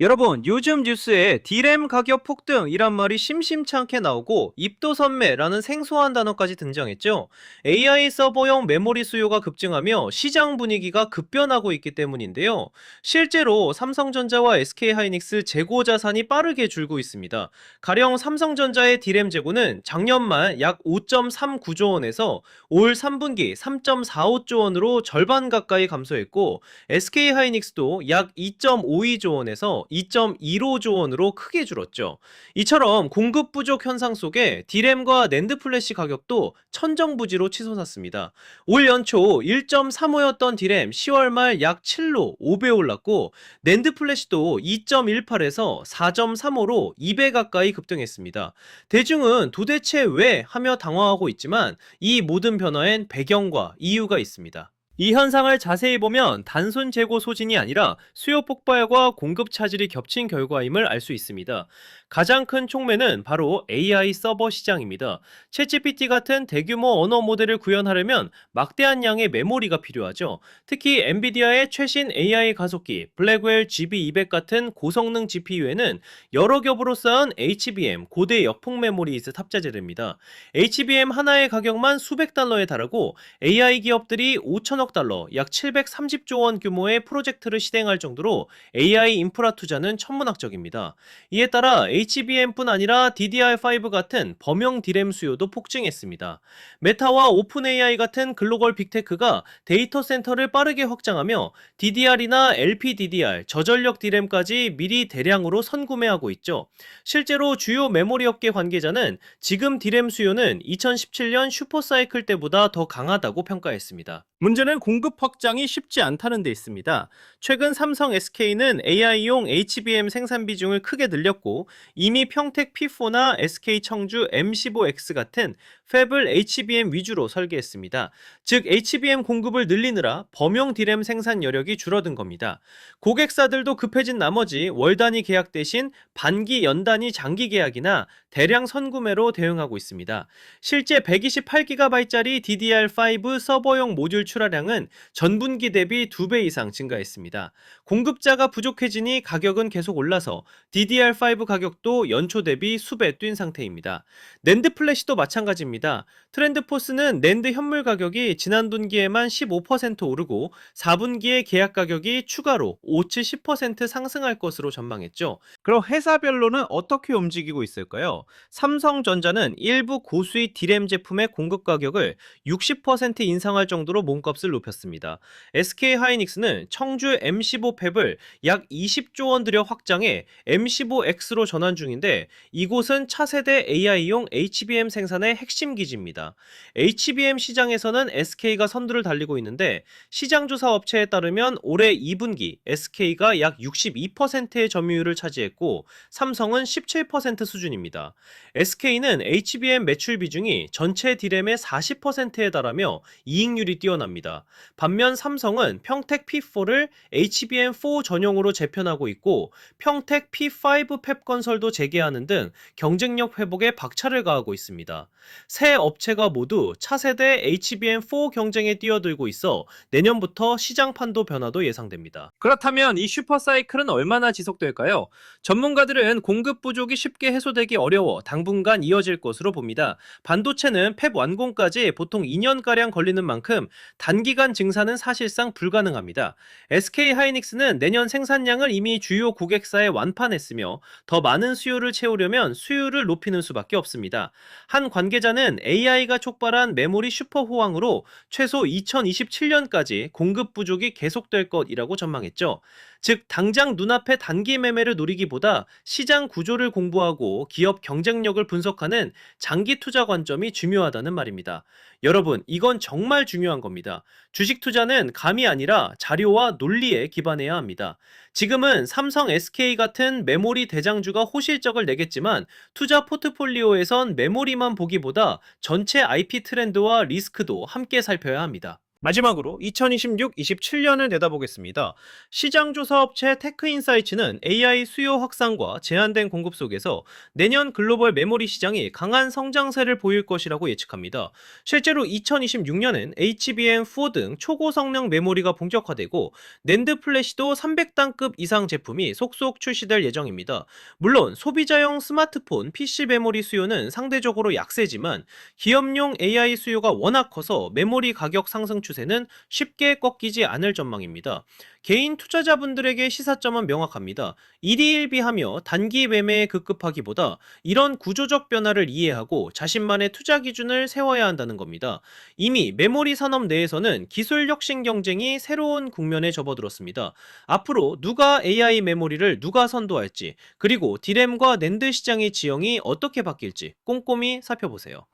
여러분, 요즘 뉴스에 디램 가격 폭등 이란 말이 심심찮게 나오고 입도선매라는 생소한 단어까지 등장했죠. AI 서버용 메모리 수요가 급증하며 시장 분위기가 급변하고 있기 때문인데요. 실제로 삼성전자와 SK하이닉스 재고 자산이 빠르게 줄고 있습니다. 가령 삼성전자의 디램 재고는 작년 말 약 5.39조 원에서 올 3분기 3.45조 원으로 절반 가까이 감소했고 SK하이닉스도 약 2.52조 원에서 2.15조 원으로 크게 줄었죠. 이처럼 공급 부족 현상 속에 디램과 낸드 플래시 가격도 천정부지로 치솟았습니다. 올 연초 1.35였던 디램 10월 말 약 7로 5배 올랐고 낸드 플래시도 2.18에서 4.35로 2배 가까이 급등했습니다. 대중은 도대체 왜 하며 당황하고 있지만 이 모든 변화엔 배경과 이유가 있습니다. 이 현상을 자세히 보면 단순 재고 소진이 아니라 수요 폭발과 공급 차질이 겹친 결과임을 알 수 있습니다. 가장 큰 촉매는 바로 AI 서버 시장입니다. 챗GPT 같은 대규모 언어 모델을 구현하려면 막대한 양의 메모리가 필요하죠. 특히 엔비디아의 최신 AI 가속기 블랙웰 GB200 같은 고성능 GPU에는 여러 겹으로 쌓은 HBM 고대 역폭 메모리 탑재됩니다. HBM 하나의 가격만 수백 달러에 달하고 AI 기업들이 5천억 달러, 약 730조 원 규모의 프로젝트를 실행할 정도로 AI 인프라 투자는 천문학적입니다. 이에 따라 HBM뿐 아니라 DDR5 같은 범용 디램 수요도 폭증했습니다. 메타와 오픈AI 같은 글로벌 빅테크가 데이터 센터를 빠르게 확장하며 DDR이나 LPDDR, 저전력 디램까지 미리 대량으로 선구매하고 있죠. 실제로 주요 메모리 업계 관계자는 지금 디램 수요는 2017년 슈퍼사이클 때보다 더 강하다고 평가했습니다. 문제는 공급 확장이 쉽지 않다는 데 있습니다. 최근 삼성 SK는 AI용 HBM 생산 비중을 크게 늘렸고 이미 평택 P4나 SK 청주 M15X 같은 팹을 HBM 위주로 설계했습니다. 즉 HBM 공급을 늘리느라 범용 디램 생산 여력이 줄어든 겁니다. 고객사들도 급해진 나머지 월 단위 계약 대신 반기 연 단위 장기 계약이나 대량 선구매로 대응하고 있습니다. 실제 128GB짜리 DDR5 서버용 모듈 출하량 은 전분기 대비 2배 이상 증가했습니다. 공급자가 부족해지니 가격은 계속 올라서 DDR5 가격도 연초 대비 수배 뛴 상태입니다. 낸드 플래시도 마찬가지입니다. 트렌드포스는 낸드 현물 가격이 지난 분기에만 15% 오르고 4분기에 계약 가격이 추가로 5-10% 상승할 것으로 전망했죠. 그럼 회사별로는 어떻게 움직이고 있을까요? 삼성전자는 일부 고수익 디램 제품의 공급 가격을 60% 인상할 정도로 몸값을 높였습니다. SK 하이닉스는 청주 M15 팹을 약 20조 원 들여 확장해 M15X로 전환 중인데 이곳은 차세대 AI용 HBM 생산의 핵심 기지입니다. HBM 시장에서는 SK가 선두를 달리고 있는데 시장 조사 업체에 따르면 올해 2분기 SK가 약 62%의 점유율을 차지했고 삼성은 17% 수준입니다. SK는 HBM 매출 비중이 전체 디램의 40%에 달하며 이익률이 뛰어납니다. 반면 삼성은 평택 P4를 HBM4 전용으로 재편하고 있고 평택 P5 팹 건설도 재개하는 등 경쟁력 회복에 박차를 가하고 있습니다. 새 업체가 모두 차세대 HBM4 경쟁에 뛰어들고 있어 내년부터 시장 판도 변화도 예상됩니다. 그렇다면 이 슈퍼사이클은 얼마나 지속될까요? 전문가들은 공급 부족이 쉽게 해소되기 어려워 당분간 이어질 것으로 봅니다. 반도체는 팹 완공까지 보통 2년가량 걸리는 만큼 단기 간 증산은 사실상 불가능합니다. SK 하이닉스는 내년 생산량을 이미 주요 고객사에 완판했으며 더 많은 수요를 채우려면 수요를 높이는 수밖에 없습니다. 한 관계자는 AI가 촉발한 메모리 슈퍼 호황으로 최소 2027년까지 공급 부족이 계속될 것이라고 전망했죠. 즉 당장 눈앞의 단기 매매를 노리기보다 시장 구조를 공부하고 기업 경쟁력을 분석하는 장기 투자 관점이 중요하다는 말입니다. 여러분, 이건 정말 중요한 겁니다. 주식 투자는 감이 아니라 자료와 논리에 기반해야 합니다. 지금은 삼성 SK 같은 메모리 대장주가 호실적을 내겠지만 투자 포트폴리오에선 메모리만 보기보다 전체 IP 트렌드와 리스크도 함께 살펴야 합니다. 마지막으로 2026-27년을 내다보겠습니다. 시장조사업체 테크인사이츠는 AI 수요 확산과 제한된 공급 속에서 내년 글로벌 메모리 시장이 강한 성장세를 보일 것이라고 예측합니다. 실제로 2026년엔 HBM4 등 초고 성능 메모리가 본격화되고 낸드 플래시도 300단급 이상 제품이 속속 출시될 예정입니다. 물론 소비자용 스마트폰, PC 메모리 수요는 상대적으로 약세지만 기업용 AI 수요가 워낙 커서 메모리 가격 상승 추세는 쉽게 꺾이지 않을 전망입니다. 개인 투자자분들에게 시사점은 명확합니다. 1위1비하며 단기 매매에 급급하기보다 이런 구조적 변화를 이해하고 자신만의 투자 기준을 세워야 한다는 겁니다. 이미 메모리 산업 내에서는 기술 혁신 경쟁이 새로운 국면에 접어들었습니다. 앞으로 누가 AI 메모리를 누가 선도할지, 그리고 디램과 낸드 시장의 지형이 어떻게 바뀔지 꼼꼼히 살펴보세요.